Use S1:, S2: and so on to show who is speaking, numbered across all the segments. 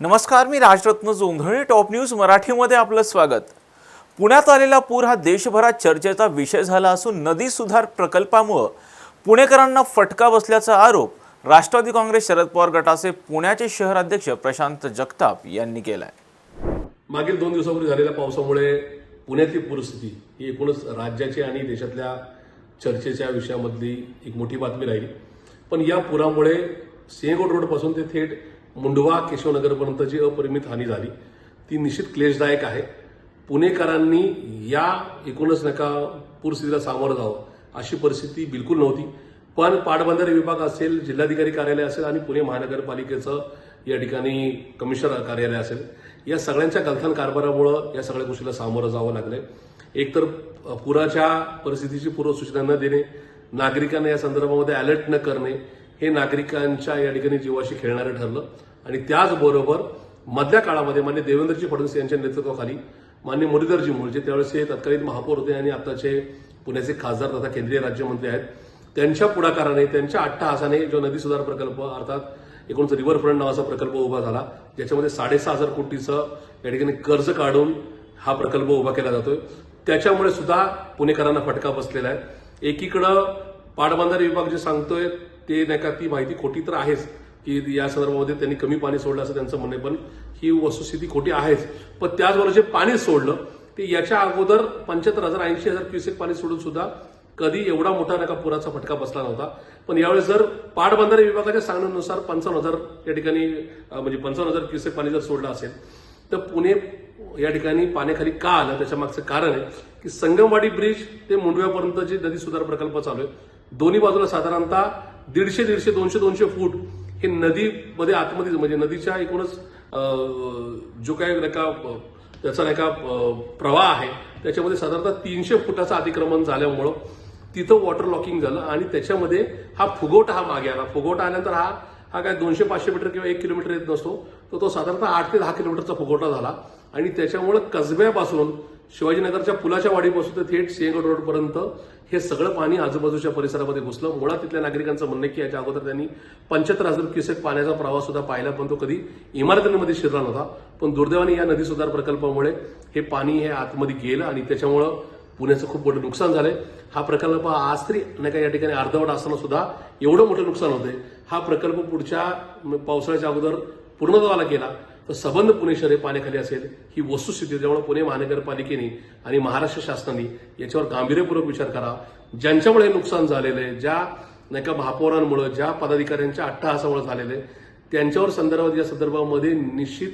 S1: नमस्कार मी Rajratna Jondhale top news मराठीमध्ये आपलं स्वागत. पुण्यात आलेला पूर हा देशभरात चर्चेचा विषय झाला असून नदी सुधार प्रकल्पामुळं पुणेकरांना फटका बसल्याचा आरोप राष्ट्रवादी काँग्रेस शरद पवार गटाचे पुण्याचे शहराध्यक्ष प्रशांत जगताप यांनी केलाय.
S2: मागील दोन दिवसापूर्वी झालेल्या पावसामुळे पुण्यातली पूरस्थिती ही एकूणच राज्याची आणि देशातल्या चर्चेच्या विषयामधली एक मोठी बातमी राहिली. पण या पुरामुळे सिंहगड रोडपासून ते थेट मुंडवा केशवनगरपर्यंत जी अपरिमित हानी झाली. ती निश्चित क्लेशदायक आहे. पुणेकरांनी या एकूणच नका पूरस्थितीला सामोरं जावं अशी परिस्थिती बिलकुल नव्हती. पण पाटबंधारे विभाग असेल जिल्हाधिकारी कार्यालय असेल आणि पुणे महानगरपालिकेचं या ठिकाणी कमिशनर कार्यालय असेल या सगळ्यांच्या गलथान कारभारामुळं या सगळ्या गोष्टीला सामोरं जावं लागलंय. एकतर पुराच्या परिस्थितीची पूर्वसूचना न देणे नागरिकांना या संदर्भामध्ये अलर्ट न करणे हे नागरिकांच्या या ठिकाणी जीवाशी खेळणारं ठरलं. आणि त्याचबरोबर मधल्या काळामध्ये मान्य देवेंद्रजी फडणवीस यांच्या नेतृत्वाखाली मान्य मुरलीधरजी मूळ जे त्यावेळेस हे तत्कालीन महापौर होते आणि आताचे पुण्याचे खासदार तथा केंद्रीय राज्यमंत्री आहेत. त्यांच्या पुढाकाराने त्यांच्या अट्टहासाने जो नदी सुधार प्रकल्प अर्थात एकूणच रिव्हरफ्रंट नावाचा प्रकल्प उभा झाला ज्याच्यामध्ये साडेसहा हजार कोटीचं या ठिकाणी कर्ज काढून हा प्रकल्प उभा केला जातोय. त्याच्यामुळे सुद्धा पुणेकरांना फटका बसलेला आहे. एकीकडं पाटबंधारे विभाग जे सांगतोय ते नाही का ती माहिती खोटी तर आहेच की या संदर्भामध्ये त्यांनी कमी पाणी सोडलं असं त्यांचं म्हणणं पण ही वस्तुस्थिती खोटी आहेच. पण त्याचबरोबर जे पाणी सोडलं ते याच्या अगोदर पंच्याहत्तर हजार ऐंशी हजार क्युसेक पाणी सोडून सुद्धा कधी एवढा मोठा नका पुराचा फटका बसला नव्हता. पण यावेळेस जर पाटबंधारे विभागाच्या सांगण्यानुसार पंचावन्न हजार या ठिकाणी म्हणजे पंचावन्न हजार क्युसेक पाणी जर सोडलं असेल तर पुणे या ठिकाणी पाण्याखाली का आलं? त्याच्या मागचं कारण आहे की संगमवाडी ब्रिज ते मुंडव्यापर्यंत जे नदी सुधार प्रकल्प चालू आहे दोन्ही बाजूला साधारणतः दीडशे दीडशे दोनशे दोनशे फूट हे नदीमध्ये आतमध्ये म्हणजे नदीच्या एकूणच जो काय नाही का त्याचा नाही का प्रवाह आहे त्याच्यामध्ये साधारणतः तीनशे फुटाचं अतिक्रमण झाल्यामुळं तिथं वॉटर लॉकिंग झालं आणि त्याच्यामध्ये हा फुगवटा हा मागे आला. फुगवटा आल्यानंतर हा हा काय दोनशे पाचशे मीटर किंवा एक किलोमीटर येत नसतो. तर तो साधारणतः आठ ते दहा किलोमीटरचा फुगवटा झाला. आणि त्याच्यामुळं कसब्यापासून शिवाजीनगरच्या पुलाच्या वाडीपासून ते थेट सिंहगड रोडपर्यंत हे सगळं पाणी आजूबाजूच्या परिसरामध्ये घुसलं. मुळात तिथल्या नागरिकांचं म्हणणं की याच्या अगोदर त्यांनी पंच्याहत्तर हजार क्युसेक पाण्याचा प्रवाह सुद्धा पाहिला पण तो कधी इमारतींमध्ये शिरला नव्हता. पण दुर्दैवाने या नदी सुधार प्रकल्पामुळे हे पाणी हे आतमध्ये गेलं आणि त्याच्यामुळं पुण्याचं खूप मोठं नुकसान झालंय. हा प्रकल्प आज तरी नाही का या ठिकाणी अर्धवट असताना सुद्धा एवढं मोठं नुकसान होतंय. हा प्रकल्प पुढच्या पावसाळ्याच्या अगोदर पूर्णत्वाला गेला. तर सबंध पुणे शहर हे पाण्याखाली असेल. ही वस्तुस्थिती त्यामुळे पुणे महानगरपालिकेने आणि महाराष्ट्र शासनाने याच्यावर गांभीर्यपूर्वक विचार करा. ज्यांच्यामुळे हे नुकसान झालेलं आहे ज्या नाही का महापौरांमुळे ज्या पदाधिकाऱ्यांच्या अट्टहासामुळे झालेलं आहे त्यांच्यावर संदर्भात या संदर्भामध्ये निश्चित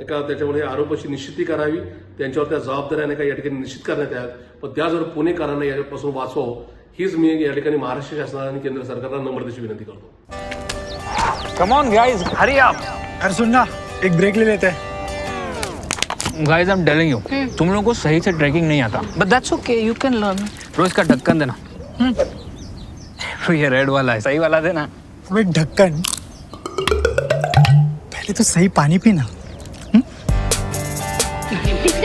S2: एका त्याच्यामुळे आरोपाची निश्चिती करावी त्यांच्यावर त्या जबाबदाऱ्या नाही का या ठिकाणी निश्चित करण्यात याव्यात. पण त्याचबरोबर पुणेकरांना यापासून वाचवावं हीच मी या ठिकाणी महाराष्ट्र शासनाला आणि केंद्र सरकारला नम्रतेची विनंती करतो.
S3: कम ऑन गाइस हरी आप
S4: अरे सुन ना एक ब्रेक ले लेते. हैं
S3: guys I am telling you तुम लोगों को सही से ट्रैकिंग नहीं आता.
S5: But that's okay, you can learn.
S3: रोज का ढक्कन देना. तो ये रेड वाला है. सही वाला देना.
S4: अबे ढक्कन पहले तो सही पानी पीना.